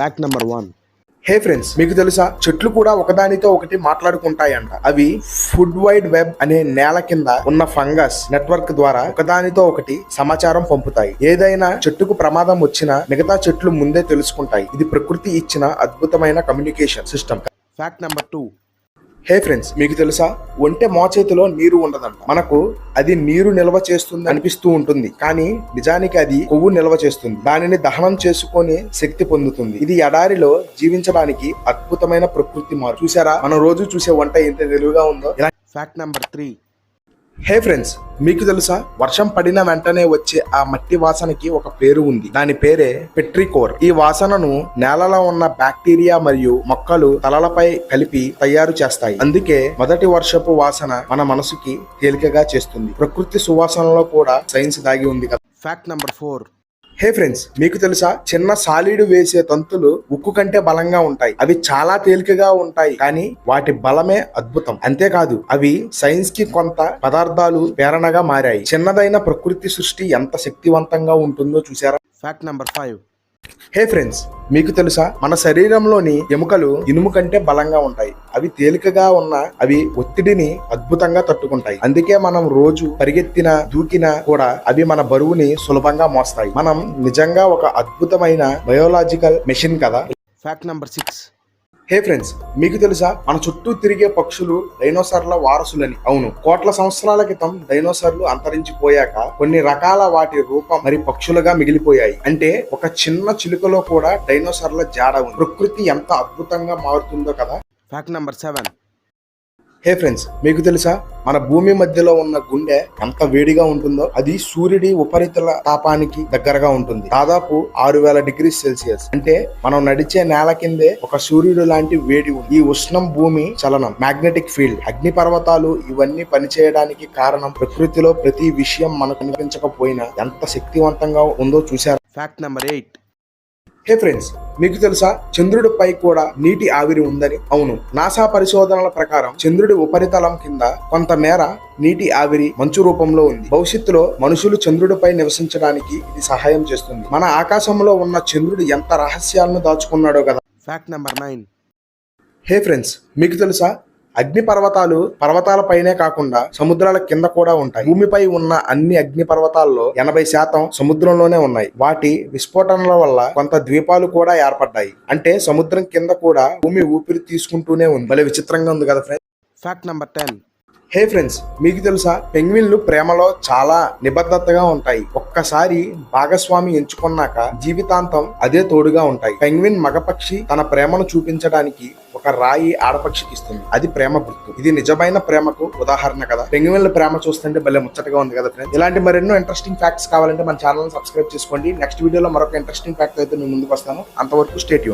Fact number one hey friends మీకు తెలుసా? చెట్లు కూడా ఒకదానితో ఒకటి మాట్లాడుకుంటాయంట. అవి ఫుడ్ వైడ్ వెబ్ అనే నేల కింద ఉన్న ఫంగస్ నెట్వర్క్ ద్వారా ఒకదానితో ఒకటి సమాచారం పంపుతాయి. ఏదైనా చెట్టుకు ప్రమాదం వచ్చినా మిగతా చెట్లు ముందే తెలుసుకుంటాయి. ఇది ప్రకృతి ఇచ్చిన అద్భుతమైన communication system fact number two hey friends మీకు తెలుసా? ఒంటె మోచేతిలో నీరు ఉండదంట. మనకు అది నీరు నిల్వ చేస్తుంది అనిపిస్తూ ఉంటుంది. కానీ నిజానికి అది కొవ్వు నిల్వ చేస్తుంది. దానిని దహనం చేసుకొని శక్తి పొందుతుంది. ఇది ఎడారిలో జీవించడానికి అద్భుతమైన ప్రకృతి మార్పు చూసారా మనం రోజు చూసే వంట ఎంత తెలివిగా ఉందో. Fact number three hey friends మీకు తెలుసా? వర్షం పడిన వెంటనే వచ్చే ఆ మట్టి వాసనకి ఒక పేరు ఉంది. దాని పేరే పెట్రికోర్. ఈ వాసనను నేలలో ఉన్న బ్యాక్టీరియా మరియు మొక్కలు తలలపై కలిపి తయారు చేస్తాయి. అందుకే మొదటి వర్షపు వాసన మన మనసుకి తేలికగా చేస్తుంది. ప్రకృతి సువాసనలో కూడా సైన్స్ దాగి ఉంది కదా. Fact number four hey friends మీకు తెలుసా? చిన్న సాలీడు వేసే తంతులు ఉక్కు కంటే బలంగా ఉంటాయి. అవి చాలా తేలికగా ఉంటాయి కానీ వాటి బలమే అద్భుతం. అంతేకాదు అవి సైన్స్కి కొంత పదార్థాలు ప్రేరణగా మారాయి. చిన్నదైన ప్రకృతి సృష్టి ఎంత శక్తివంతంగా ఉంటుందో చూసారా? Fact number five hey friends మీకు తెలుసా? మన శరీరంలోని ఎముకలు ఇనుము కంటే బలంగా ఉంటాయి. అవి తేలికగా ఉన్న అవి ఒత్తిడిని అద్భుతంగా తట్టుకుంటాయి. అందుకే మనం రోజు పరిగెత్తిన దూకినా కూడా అవి మన బరువుని సులభంగా మోస్తాయి. మనం నిజంగా ఒక అద్భుతమైన బయోలాజికల్ మెషిన్ కదా? Fact number six hey friends మీకు తెలుసా? మన చుట్టూ తిరిగే పక్షులు డైనోసార్ల వారసులని. అవును కోట్ల సంవత్సరాల క్రితం డైనోసార్లు అంతరించిపోయాక కొన్ని రకాల వాటి రూపం మరి పక్షులుగా మిగిలిపోయాయి. అంటే ఒక చిన్న చిలుకలో కూడా డైనోసార్ల జాడ ఉంది. ప్రకృతి ఎంత అద్భుతంగా మారుతుందో కదా? Fact number seven hey friends మీకు తెలుసా? మన భూమి మధ్యలో ఉన్న గుండె ఎంత వేడిగా ఉంటుందో అది సూర్యుడి ఉపరితల తాపానికి దగ్గరగా ఉంటుంది. దాదాపు ఆరు వేల డిగ్రీ సెల్సియస్. అంటే మనం నడిచే నేల కిందే ఒక సూర్యుడు లాంటి వేడి ఉంది. ఈ ఉష్ణం భూమి చలనం మ్యాగ్నెటిక్ ఫీల్డ్ అగ్ని పర్వతాలు ఇవన్నీ పనిచేయడానికి కారణం ప్రకృతిలో ప్రతి విషయం మనకు కనిపించకపోయినా ఎంత శక్తివంతంగా ఉందో చూశారు? Fact number eight hey friends మీకు తెలుసా? చంద్రుడిపై కూడా నీటి ఆవిరి ఉందని? అవును. నాసా పరిశోధనల ప్రకారం చంద్రుడి ఉపరితలం కింద కొంతమేర నీటి ఆవిరి మంచు రూపంలో ఉంది. భవిష్యత్తులో మనుషులు చంద్రుడిపై నివసించడానికి ఇది సహాయం చేస్తుంది. మన ఆకాశంలో ఉన్న చంద్రుడు ఎంత రహస్యాలను దాచుకున్నాడో కదా. Fact number nine hey friends మీకు తెలుసా? అగ్ని పర్వతాలు పర్వతాలపైనే కాకుండా సముద్రాల కింద కూడా ఉంటాయి. భూమిపై ఉన్న అన్ని అగ్ని పర్వతాల్లో ఎనభై శాతం సముద్రంలోనే ఉన్నాయి. వాటి విస్ఫోటనల వల్ల కొంత ద్వీపాలు కూడా ఏర్పడ్డాయి. అంటే సముద్రం కింద కూడా భూమి ఊపిరి తీసుకుంటూనే ఉంది. భలే విచిత్రంగా ఉంది కదా friend fact number ten hey friends మీకు తెలుసా? పెంగ్విన్లు ప్రేమలో చాలా నిబద్ధతగా ఉంటాయి. ఒక్కసారి భాగస్వామి ఎంచుకున్నాక జీవితాంతం అదే తోడుగా ఉంటాయి. పెంగ్విన్ మగపక్షి తన ప్రేమను చూపించడానికి ఒక రాయి ఆడపక్షికి ఇస్తుంది. అది ప్రేమ గుర్తు. ఇది నిజమైన ప్రేమకు ఉదాహరణ కదా. పెంగ్విన్ల ప్రేమ చూస్తుంటే భలే ముచ్చటగా ఉంది కదా ఫ్రెండ్స్ ఇలాంటి మరెన్నో ఇంట్రెస్టింగ్ ఫ్యాక్ట్స్ కావాలంటే మన ఛానల్ సబ్స్క్రైబ్ చేసుకోండి. నెక్స్ట్ వీడియోలో మరొక ఇంట్రెస్టింగ్ ఫ్యాక్ట్ అయితే నేను ముందుకు వస్తాను. అంతవరకు స్టేట్